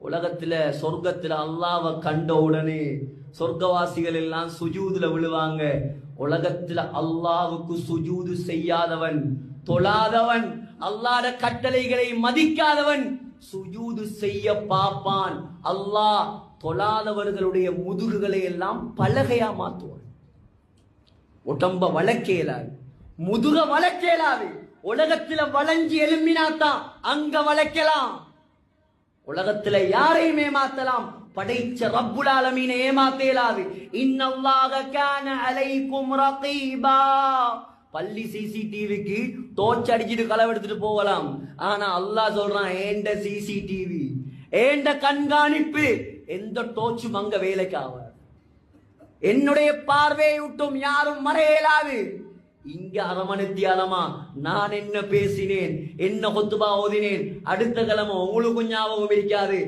உலகத்துல சொர்க்கத்துல அல்லாவை கண்ட உடனே சொர்க்கவாசிகள் எல்லாம் சுஜூதுல விழுவாங்க. உலகத்துல அல்லாவுக்கு சுஜூது செய்யாதவன் தொழாதவன் அல்லாத கட்டளைகளை மதிக்காதவன் சுஜூது செய்ய பார்ப்பான். அல்லாஹ் தொழாதவர்களுடைய முதுகுகளை எல்லாம் பலகையா மாத்துவான். உடம்ப வளர்க்கேலாது முதுக வளர்க்கேலாது உலகத்துல வளைஞ்சு எலும்பினாத்தான் அங்க வளர்க்கலாம் உலகத்துல யாரையும் ஏமாத்தலாம் படைச்ச ரப்புல் ஆலமீனை ஏமாத்தேலாது இன்னல்லாக கான அலைக்கும் ரகீபா. பள்ளி சிசிடிவிக்கு டோர்ச் அடிச்சிட்டு களவு எடுத்துட்டு போகலாம். ஆனா அல்லாஹ் சொல்றான் ஏண்ட சிசிடிவி? ஏண்ட கண்காணிப்பு? எந்த டோர்ச்சும் அங்க வேலைக்கு ஆகாது என்னுடைய பார்வையை விட்டும் யாரும் மறையலாது. இங்க அரமணித்தியாலமா நான் என்ன பேசினேன்? என்ன கொத்துபா ஓதினேன்? அடுத்த கிழமை உங்களுக்கும் ஞாபகம் இருக்காது.